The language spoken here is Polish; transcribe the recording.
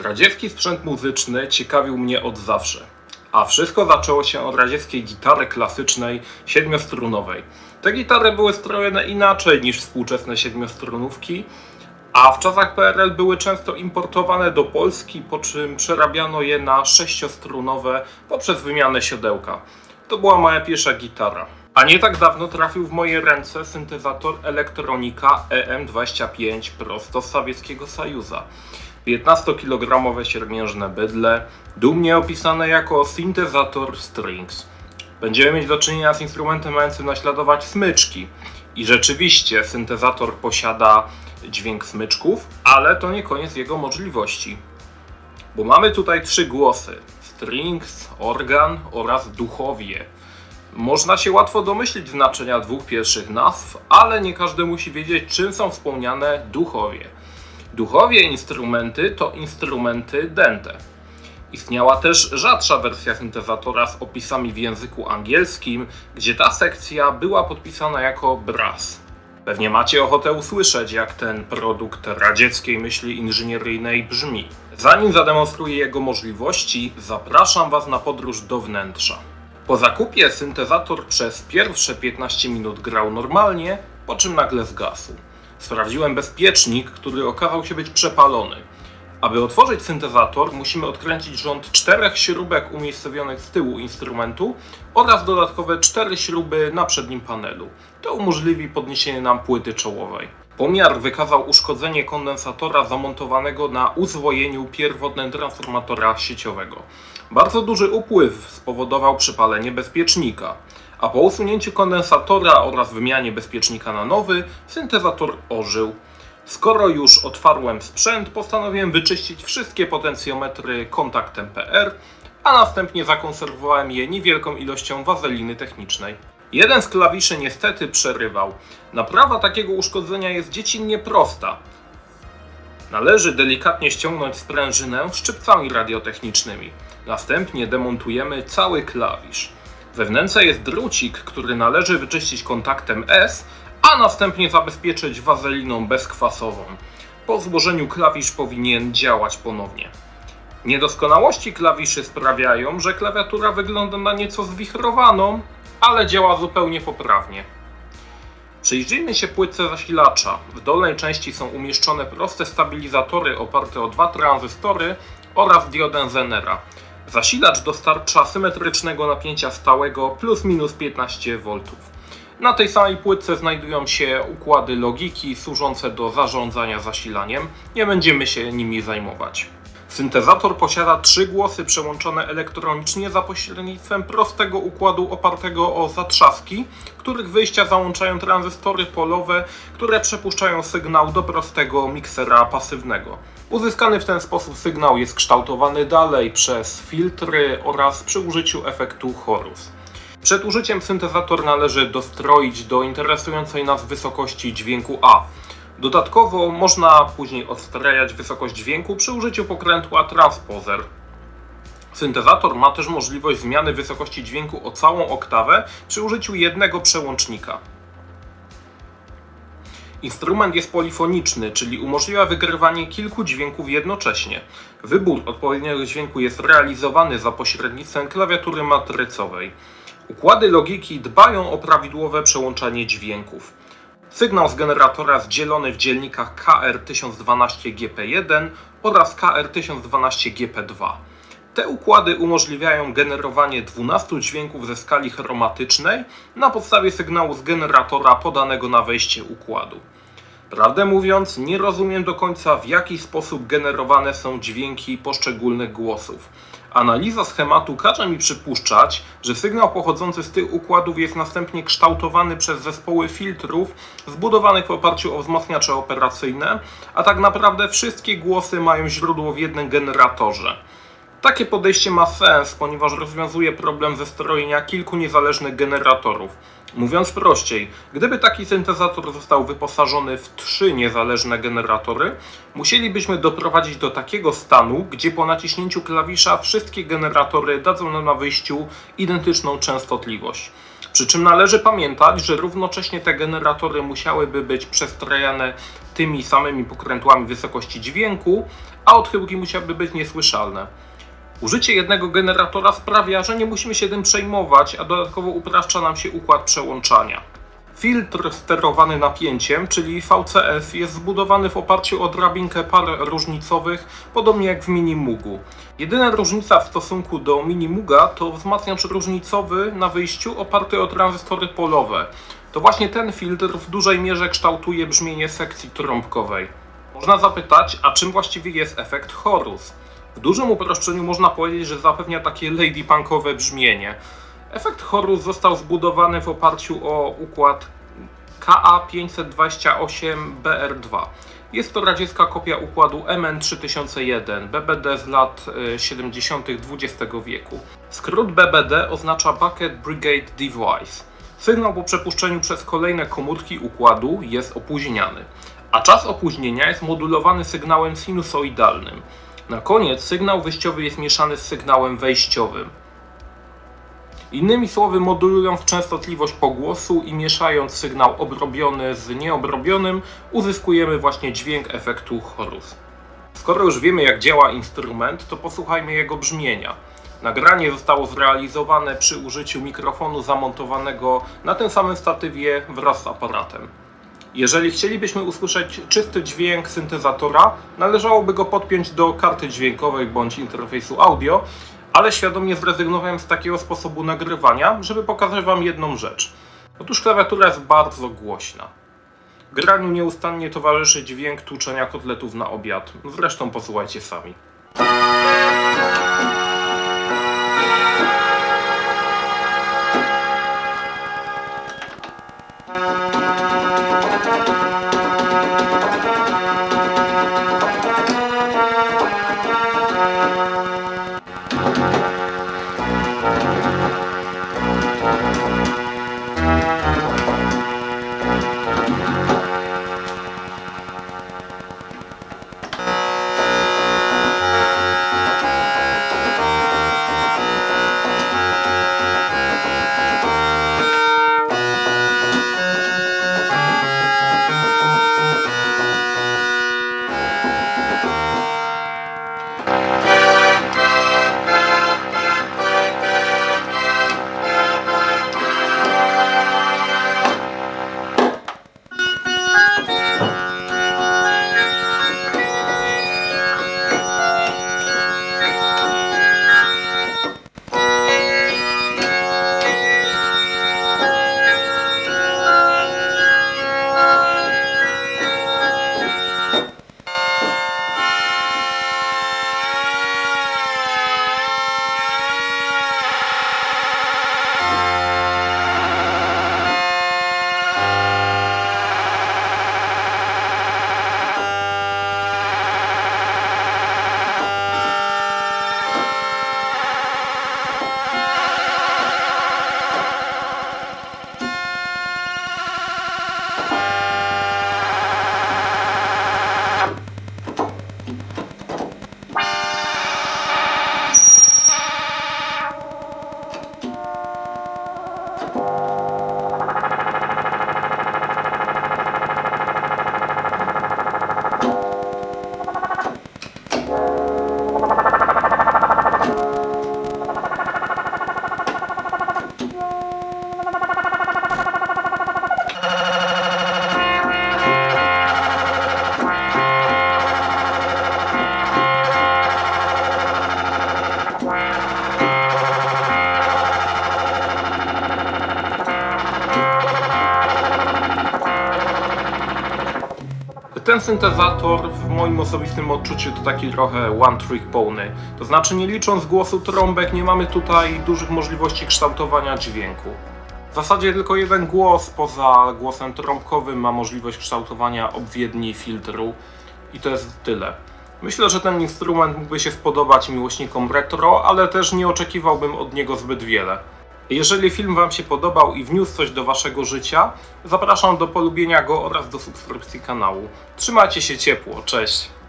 Radziecki sprzęt muzyczny ciekawił mnie od zawsze. A wszystko zaczęło się od radzieckiej gitary klasycznej siedmiostrunowej. Te gitary były strojone inaczej niż współczesne siedmiostrunówki, a w czasach PRL były często importowane do Polski, po czym przerabiano je na sześciostrunowe poprzez wymianę siodełka. To była moja pierwsza gitara. A nie tak dawno trafił w moje ręce syntezator Elektronika EM25 prosto z Sowieckiego Sojuza. 15-kilogramowe siermiężne bydle, dumnie opisane jako syntezator strings. Będziemy mieć do czynienia z instrumentem mającym naśladować smyczki. I rzeczywiście syntezator posiada dźwięk smyczków, ale to nie koniec jego możliwości. Bo mamy tutaj trzy głosy: strings, organ oraz duchowie. Można się łatwo domyślić znaczenia dwóch pierwszych nazw, ale nie każdy musi wiedzieć, czym są wspomniane duchowie. Duchowie instrumenty to instrumenty dęte. Istniała też rzadsza wersja syntezatora z opisami w języku angielskim, gdzie ta sekcja była podpisana jako brass. Pewnie macie ochotę usłyszeć, jak ten produkt radzieckiej myśli inżynieryjnej brzmi. Zanim zademonstruję jego możliwości, zapraszam Was na podróż do wnętrza. Po zakupie syntezator przez pierwsze 15 minut grał normalnie, po czym nagle zgasł. Sprawdziłem bezpiecznik, który okazał się być przepalony. Aby otworzyć syntezator, musimy odkręcić rząd czterech śrubek umiejscowionych z tyłu instrumentu oraz dodatkowe cztery śruby na przednim panelu. To umożliwi podniesienie nam płyty czołowej. Pomiar wykazał uszkodzenie kondensatora zamontowanego na uzwojeniu pierwotnego transformatora sieciowego. Bardzo duży upływ spowodował przypalenie bezpiecznika, a po usunięciu kondensatora oraz wymianie bezpiecznika na nowy, syntezator ożył. Skoro już otwarłem sprzęt, postanowiłem wyczyścić wszystkie potencjometry kontaktem PR, a następnie zakonserwowałem je niewielką ilością wazeliny technicznej. Jeden z klawiszy niestety przerywał. Naprawa takiego uszkodzenia jest dziecinnie prosta. Należy delikatnie ściągnąć sprężynę szczypcami radiotechnicznymi. Następnie demontujemy cały klawisz. We jest drucik, który należy wyczyścić kontaktem S, a następnie zabezpieczyć wazeliną bezkwasową. Po złożeniu klawisz powinien działać ponownie. Niedoskonałości klawiszy sprawiają, że klawiatura wygląda na nieco zwichrowaną, ale działa zupełnie poprawnie. Przyjrzyjmy się płytce zasilacza. W dolnej części są umieszczone proste stabilizatory oparte o dwa tranzystory oraz diodę Zenera. Zasilacz dostarcza symetrycznego napięcia stałego plus minus 15 V. Na tej samej płytce znajdują się układy logiki służące do zarządzania zasilaniem. Nie będziemy się nimi zajmować. Syntezator posiada trzy głosy przełączone elektronicznie za pośrednictwem prostego układu opartego o zatrzaski, których wyjścia załączają tranzystory polowe, które przepuszczają sygnał do prostego miksera pasywnego. Uzyskany w ten sposób sygnał jest kształtowany dalej przez filtry oraz przy użyciu efektu chorus. Przed użyciem syntezator należy dostroić do interesującej nas wysokości dźwięku A. Dodatkowo można później odstrajać wysokość dźwięku przy użyciu pokrętła transposer. Syntezator ma też możliwość zmiany wysokości dźwięku o całą oktawę przy użyciu jednego przełącznika. Instrument jest polifoniczny, czyli umożliwia wygrywanie kilku dźwięków jednocześnie. Wybór odpowiedniego dźwięku jest realizowany za pośrednictwem klawiatury matrycowej. Układy logiki dbają o prawidłowe przełączanie dźwięków. Sygnał z generatora jest dzielony w dzielnikach KR1012GP1 oraz KR1012GP2. Te układy umożliwiają generowanie 12 dźwięków ze skali chromatycznej na podstawie sygnału z generatora podanego na wejście układu. Prawdę mówiąc, nie rozumiem do końca w jaki sposób generowane są dźwięki poszczególnych głosów. Analiza schematu każe mi przypuszczać, że sygnał pochodzący z tych układów jest następnie kształtowany przez zespoły filtrów zbudowanych w oparciu o wzmacniacze operacyjne, a tak naprawdę wszystkie głosy mają źródło w jednym generatorze. Takie podejście ma sens, ponieważ rozwiązuje problem zestrojenia kilku niezależnych generatorów. Mówiąc prościej, gdyby taki syntezator został wyposażony w trzy niezależne generatory, musielibyśmy doprowadzić do takiego stanu, gdzie po naciśnięciu klawisza wszystkie generatory dadzą nam na wyjściu identyczną częstotliwość. Przy czym należy pamiętać, że równocześnie te generatory musiałyby być przestrajane tymi samymi pokrętłami wysokości dźwięku, a odchyłki musiałyby być niesłyszalne. Użycie jednego generatora sprawia, że nie musimy się tym przejmować, a dodatkowo upraszcza nam się układ przełączania. Filtr sterowany napięciem, czyli VCS, jest zbudowany w oparciu o drabinkę par różnicowych, podobnie jak w Minimugu. Jedyna różnica w stosunku do Minimuga to wzmacniacz różnicowy na wyjściu oparty o tranzystory polowe. To właśnie ten filtr w dużej mierze kształtuje brzmienie sekcji trąbkowej. Można zapytać, a czym właściwie jest efekt chorus? W dużym uproszczeniu można powiedzieć, że zapewnia takie ladypunkowe brzmienie. Efekt chorus został zbudowany w oparciu o układ KA528BR2. Jest to radziecka kopia układu MN3001 BBD z lat y, 70. XX wieku. Skrót BBD oznacza Bucket Brigade Device. Sygnał po przepuszczeniu przez kolejne komórki układu jest opóźniany, a czas opóźnienia jest modulowany sygnałem sinusoidalnym. Na koniec sygnał wyjściowy jest mieszany z sygnałem wejściowym. Innymi słowy, modulując częstotliwość pogłosu i mieszając sygnał obrobiony z nieobrobionym, uzyskujemy właśnie dźwięk efektu chorus. Skoro już wiemy, jak działa instrument, to posłuchajmy jego brzmienia. Nagranie zostało zrealizowane przy użyciu mikrofonu zamontowanego na tym samym statywie wraz z aparatem. Jeżeli chcielibyśmy usłyszeć czysty dźwięk syntezatora, należałoby go podpiąć do karty dźwiękowej bądź interfejsu audio, ale świadomie zrezygnowałem z takiego sposobu nagrywania, żeby pokazać Wam jedną rzecz. Otóż klawiatura jest bardzo głośna. Graniu nieustannie towarzyszy dźwięk tłuczenia kotletów na obiad. Zresztą posłuchajcie sami. Ten syntezator w moim osobistym odczuciu to taki trochę one trick pony. To znaczy nie licząc głosu trąbek nie mamy tutaj dużych możliwości kształtowania dźwięku. W zasadzie tylko jeden głos poza głosem trąbkowym ma możliwość kształtowania obwiedni filtru i to jest tyle. Myślę, że ten instrument mógłby się spodobać miłośnikom retro, ale też nie oczekiwałbym od niego zbyt wiele. Jeżeli film Wam się podobał i wniósł coś do Waszego życia, zapraszam do polubienia go oraz do subskrypcji kanału. Trzymajcie się ciepło, cześć!